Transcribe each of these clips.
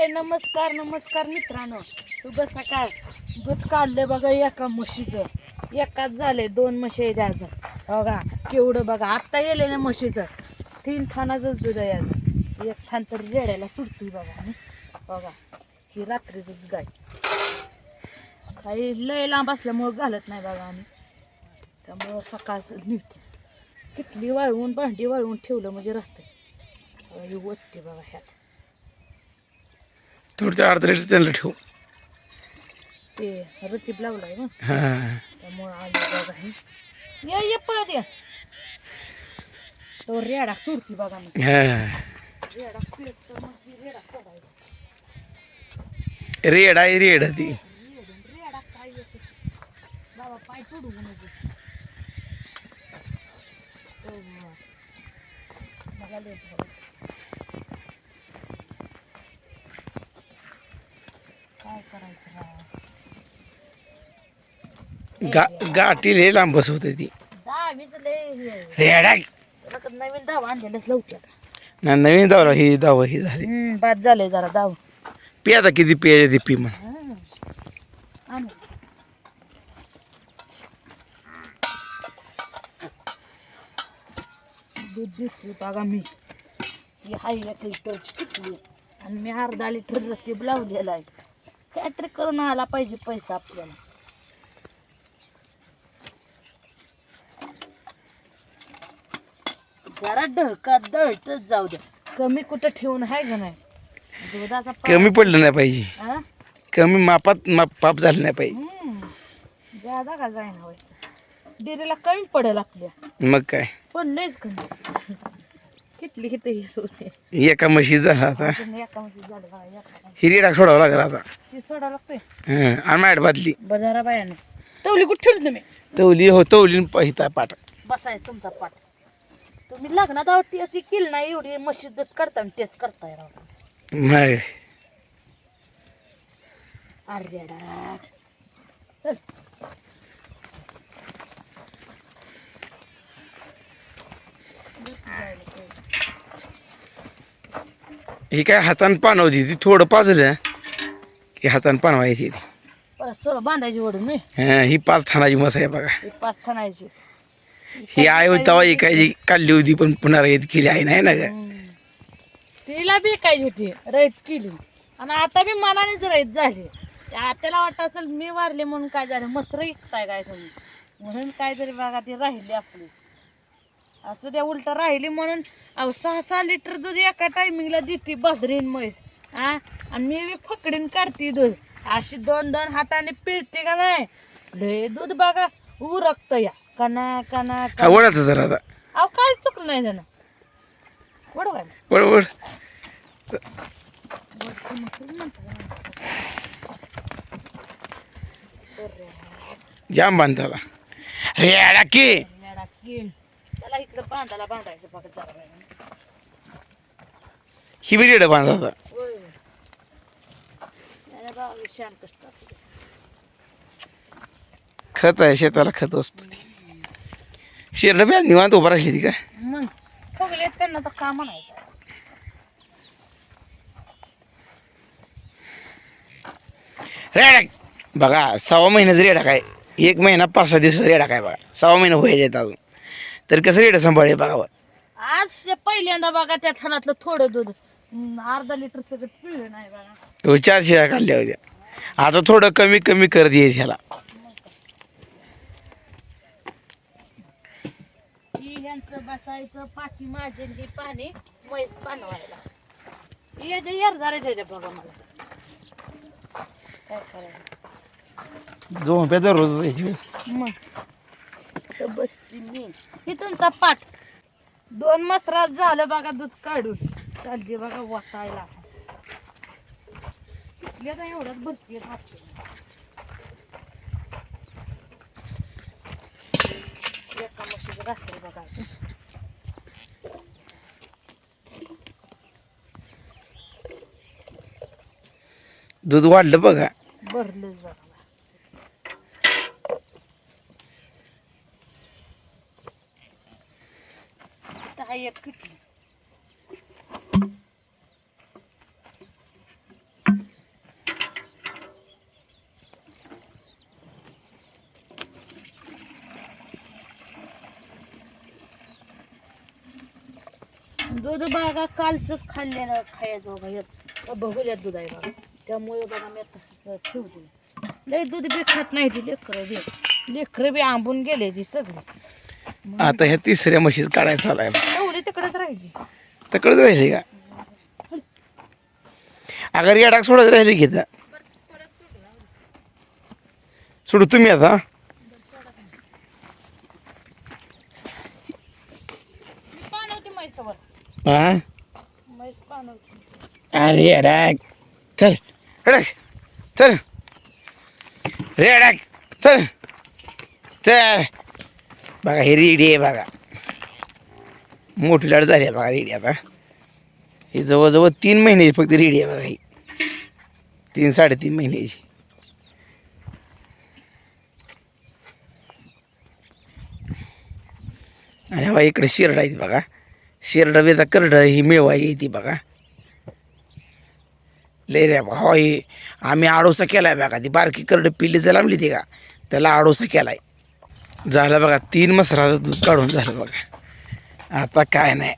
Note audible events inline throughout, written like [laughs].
अरे नमस्कार नमस्कार मित्रांनो. शुभ सकाळ. दूध काढलं बघा एका म्हशीचं. एकाच झाले दोन म्हशी आहे आज. बघा केवढं बघा. आत्ता गेलेल्या म्हशीचं. तीन थानाचंच दूध आहे आज. एक थान तरी रेड्याला सुटती बघा. आणि बघा ही रात्रीचं गाय काही लय लांब असल्यामुळं घालत नाही बघा आम्ही. त्यामुळं सकाळचं निघते किटली वाळवून भांडी वाळवून ठेवलं म्हणजे राहतं ही वत्ती बघा ह्यात. थोडं अर्धा लिटर त्यांना ठेवू. ते रतीब लावलाय ना. हां. त्यामुळं आली बघा ही ये ये पळत ये. तो रेडा बघा मग. हां. रेडा पिळत तर मग ती रेडा सोडायचा. रेड आहे रेड ती रेडा रेडा काय येतो बाबा पाय पडू नको ओ बाबा. बघा लय बघा. काय करायचं राव? गा गाठी लय लांब बसवते ती. दहावीच लय हे. रेड नवीन दाव आणलेलंच लवकर ना नवीन दावला ही दावा ही झाली. बाद झालंय जरा दाव पी आता किती पे ती पी म्हण. आण. दूध बघा मी. ही हाय एक लिटरची किटली. आणि मी अर्धा लिटर रतीब लावलेला आहे काहीतरी करून आला पाहिजे पैसा आपल्याला. जरा ढळकात दळतच जाऊ द्या. कमी कुठं ठेवून आहे का नाही? दुधाचा पा- कमी पडलं नाही पाहिजे. हा? कमी मापात माप पाप झालं नाही पाहिजे. हम्म. ज्यादा का जाईना व्हायचं? डेरीला कमी पडेल आपल्या. मग काय? पण लयच कमी. कितली किती हीच होते एका म्हशी झाला आता. एका मध्ये झालं एका ही सोडावं लागेल आता. ती सोडा लागतोय. हं आणि माठ बादली. बजारा बायाने. तवली कुठे ठेवली तुम्ही? तवली हो तवली पहिता पाठ. बसायचं तुमचा पाठ. तुम्ही लग्नात आवडती याची किल नाही एवढी मशीद करता आणि तेच करताय राव. मग अरे. चल. ही काय हातानं पानवती ती थोडं पाजलं की हातानं पानवायची ती. बांधायची ओढून हं, ही पाच थानाची मस आहे बघा. पाच थानायची ही आई होती तेव्हा एकाची काढली होती पण पुन्हा येत केली आहे नाही ना गं? तिला बी काय होती रैत केली. आणि आता बी मनानेच रैत झाली. त्याला वाटत असेल मी वारले म्हणून काय झालं मसर इकताय काय तुम्ही? म्हणून काहीतरी बघा ती राहिली आपली. असं त्या उलट राहिली म्हणून. अहो सहा सहा लिटर दूध एका टायमिंगला देते बाजरीन म्हैस हा आणि मी बी फकडीन काढते दूध. अशी दोन दोन हाताने पिळते का नाही? लय दूध बघा उरकत या. कना कना वडाचं जरा आता. अहो काय चुकलं नाही त्यानं? जाम बांधताला रेडा की. येडा कीळ त्याला इकडं बांधायला बांधायचं बघा जरा वेळ. ही बी रेड बांधता होय. याला गावाला शान कष्ट असते. खत आहे शेताला खत असतो ती. शेरडं बी आज निवांत उभा राहिली ती काय? मग फुगले त्यांना तर का म्हणायचं रेडा बघा सहा महिन्याचं रेडा काय? एक महिना पाच सहा दिवस रेडा काय बघा? सहा महिने व्हायचे अजून. तर कसं रेडा सांभाळे बघा बा. आज पहिल्यांदा बघा त्या थानातलं थोडं दूध. अर्धा लिटर सगळं पिळलं नाही बघा. तो चार शिळ्या काढल्या होत्या. आता थोडं कमी कमी कर दे ह्याला. ही ह्यांचं बसायचं पाठी माझे हे पाणी म्हैस पानवायला. याच्या येरदार त्याच्या बघा मला काय करायचं? जो रुपयाचा रोज आहे. मग. मी. ही तुमचा पाठ दोन मसरात झालं बघा दूध काढून. चालली बघा वाटायला. एवढ्याच भरती एका राहते बघा. दूध वाढलं बघा. भरलं बघा हायत खटली दूध बागा कालच खाल्लेलं खायचं बघा यात दूध आहे बघा त्यामुळे बघा मी तसंच ठेवतो. लय दूध बी खात नाही ती लेकरं बी. लेकरं बी आंबून गेले ती सगळी. आता ह्या तिसऱ्या म्हशीच काढायचं आलाय. तिकडेच राहिली. तकडच राहिली का? अगर येडाक सोडत राहिली की इथं. सोडू तुम्ही आता हा? अरे येडाक चल रेडाक चल. रेडाक चल. चल. बघा ही रेडी आहे बघा. मोठी लाट झाली आहे बघा रेडी आता. ही जवळजवळ तीन महिन्याची फक्त रेडी आहे बघा ही. तीन साडेतीन महिन्याची आणि हवा इकडे शिरड आहे ती बघा. शिरड बेता करड ही मिळवायची येते बघा. लय रे हवा ही आम्ही आडोसा केला आहे बघा. ती बारकी करड पिल्ली जर लांबली ती का त्याला आडोसा केला आहे झालं बघा तीन मसराचं दूध काढून झालं बघा. आता काय नाही.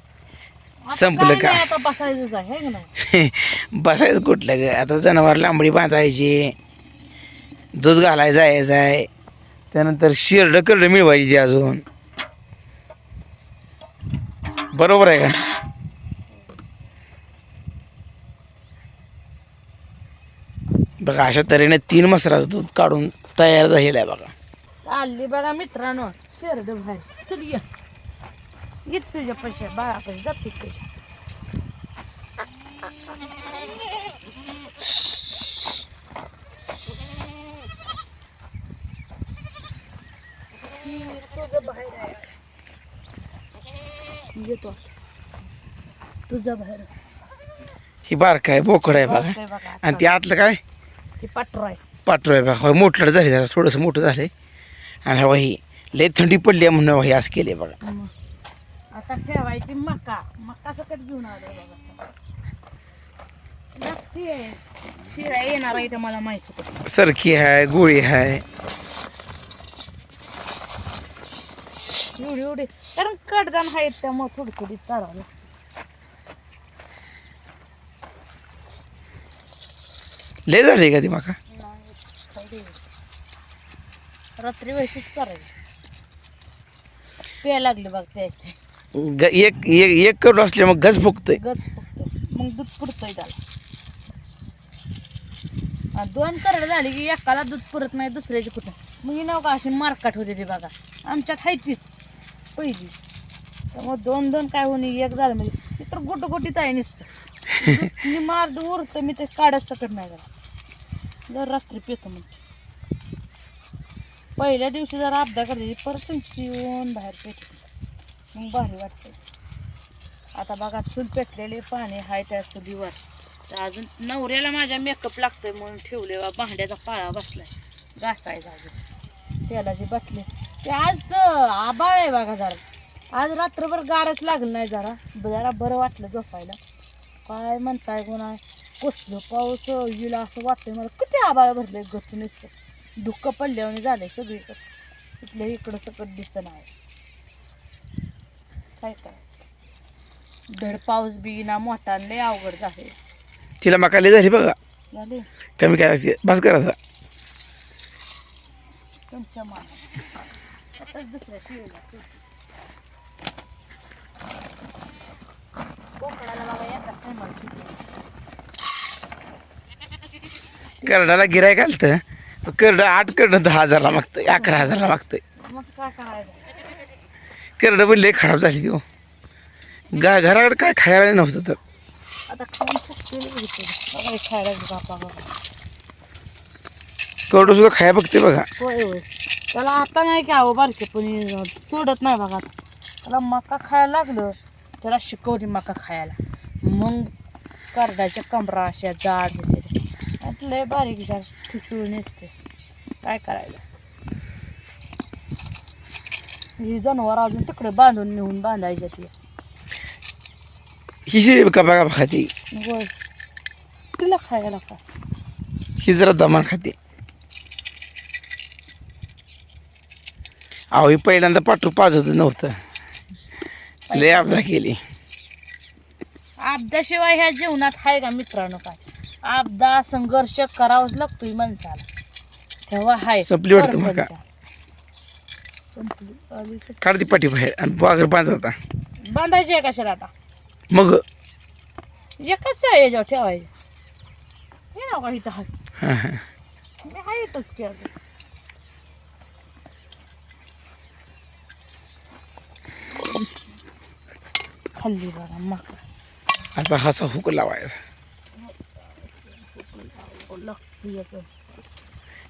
संपलं का? आता बसायचंच आहे है का नाही? [laughs] बसायचं कुठलं ग? आता जनावर लांबडी बांधायची दूध घालायचं जायचं आहे. त्यानंतर शिरड करड मिळवायची ती अजून. बरोबर आहे का? बघा अशा तऱ्हेने तीन मसराचं दूध काढून तयार झालेलं आहे बघा. चालली बघा मित्रांनो शेरड चल ये. येत तुझ्या पैसे बाळा पैसे जाते पैसे तुझं बाहेर आहे येतो तुझं बाहेर ही बारक आहे बोकड आहे बघा. बघा आणि ते आतलं काय? ते पाट्रो आहे. पाठरू आहे बघा. मोठं झाले जरा थोडंसं मोठं झालं आणि हवा ही लय थंडी पडली आहे म्हणून हे असं केले बघा. मग. आता ठेवायची मका. मका सकट घेऊन आलोय बघा लागते शिरा येणार आहे ते मला माहीत होतं सरकी आहे गोळी आहे एवढी एवढी. कारण कडदान आहेत त्यामुळे थोडी थोडी चालवलं लय झाले का ती माका? रात्री वैशीच करायची. प्यायला लागले बघ त्याचे. ग एक एक एक करोड असले मग गज फुकतोय गच फक्त मग दूध पुरतोय त्याला. दोन करड झाली की एकाला दूध पुरत नाही दुसऱ्याची कुठं? मग ही नाव का अशी मारकाट होते ते बघा. आमच्यात खायचीच पहिली. त्यामुळे दोन दोन काय होणे एक झालं म्हणजे मी तर गोट गोटीत आहे नुसतं. मी मार उरतं मी ते काढत सकत नाही जरा. जर रात्री पितो म्हणजे पहिल्या दिवशी जरा अपदा करायची परत तुमची येऊन बाहेर पेट मग भारी वाटतं आता बघा चूल पेटलेले पाणी हाय त्या चुलीवर. तर अजून नवऱ्याला माझ्या मेकअप लागतोय म्हणून ठेवले बा भांड्याचा पाळा बसलाय. घासायचा अजून. तेलाची बाटली ते आज आबाळ आहे बघा जरा. आज रात्रभर गारच लागलं नाही जरा. जरा बरं वाटलं झोपायला. काय म्हणताय कोणा कसलं पाऊस येईल असं वाटतंय मला. किती आबाळ भरले गच नुसतं. दुःख पडल्यावर झालंय सगळीकडे. इथल्या इकडं सकट दिसत नाही काय काय धड पाऊस बी ना मोठा लय अवघड झाले तिला माका लय झाली बघा. झाले? कमी करायची बस करायचा तुमच्या आताच दुसऱ्या शिवला कोकणाला. करडाला गिराय घालतं. करड आठ करड दहा हजारला मागतंय अकरा हजारला मागतंय. मग काय करायचं? करड पण लय खराब झाली हो. गा घराकडे काय खायला नव्हतं तर. आता खाऊन बघा हे खायला बापा करडं सुद्धा खाया बघते बघा. होय होय. त्याला आता नाही की अहो बारके पण सोडत नाही बघा. त्याला मका खायला लागलं त्याला शिकवली मका खायला. मग करडाच्या कमरा अशा जाड होते लय बारीक जाड ठिसूळ नसते. काय करायला? ही जनावर अजून तिकडे बांधून नेऊन बांधायच्या ती. हिशी का बघा खाती होय. तिला खायला का ही जरा दमान खाते. अहो ही पहिल्यांदा पाठू पाजत नव्हतं. लय आपला केली. आपदाशिवाय ह्या जीवनात आहे का मित्रांनो काय? आपदा संघर्ष करावाच लागतोय माणसाला. तेव्हा हाय. संपली वाटतं? संपली. आली संपली. काढ ती पाठी बाहेर आणि बागर बांधत होता बांधायची आहे कशाला आता मग एकच आहे याच्यावर ठेवायचं हे ना का इथं हाय हां हां मी आहे इथंच की अजून. खाल्ली बघा मका आता हाचा हुक लावायचा लागती एक.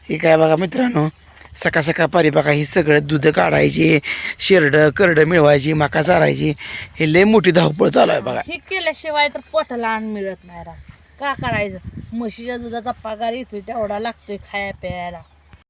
हे काय बघा मित्रांनो सकाळ सकाळ पारिपाका ही सगळं दूध काढायची शेरडं करडं मिळवायची मका चारायची. हे लय मोठी धावपळ चालू आहे बघा. हे केल्याशिवाय तर पोटाला अन्न मिळत नाही रा. का करायचं? म्हशीच्या दुधाचा पगार येतोय तेवढा लागतोय खाया प्यायला